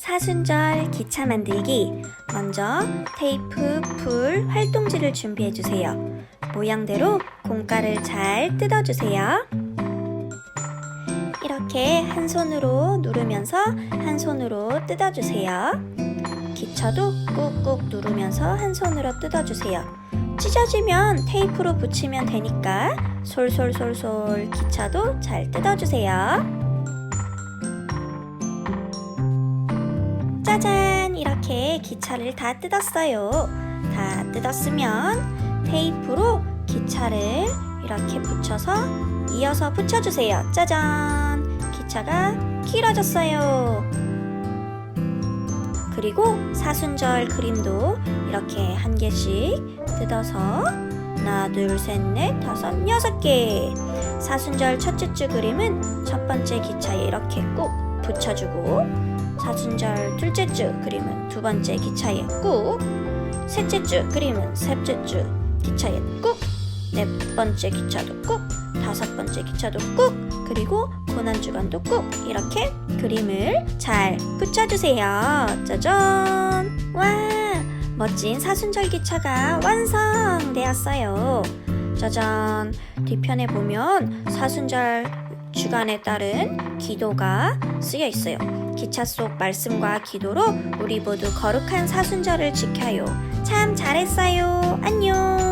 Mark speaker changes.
Speaker 1: 사순절 기차 만들기. 먼저 테이프, 풀, 활동지를 준비해 주세요. 모양대로 공가를 잘 뜯어 주세요. 이렇게 한 손으로 누르면서 한 손으로 뜯어 주세요. 기차도 꾹꾹 누르면서 한 손으로 뜯어 주세요. 찢어지면 테이프로 붙이면 되니까 솔솔솔솔 기차도 잘 뜯어 주세요. 짜잔! 이렇게 기차를 다 뜯었어요. 다 뜯었으면 테이프로 기차를 이렇게 붙여서 이어서 붙여주세요. 짜잔! 기차가 길어졌어요. 그리고 사순절 그림도 이렇게 한 개씩 뜯어서 하나, 둘, 셋, 넷, 다섯, 여섯 개. 사순절 첫째 줄 그림은 첫 번째 기차에 이렇게 꾹 붙여주고 사순절 둘째 주 그림은 두 번째 기차에 꾹 셋째 주 그림은 셋째 주 기차에 꾹 네 번째 기차도 꾹 다섯 번째 기차도 꾹 그리고 고난 주간도 꾹 이렇게 그림을 잘 붙여주세요. 짜잔! 와! 멋진 사순절 기차가 완성되었어요. 짜잔! 뒤편에 보면 사순절 주간에 따른 기도가 쓰여 있어요 기차 속 말씀과 기도로 우리 모두 거룩한 사순절을 지켜요. 참 잘했어요. 안녕.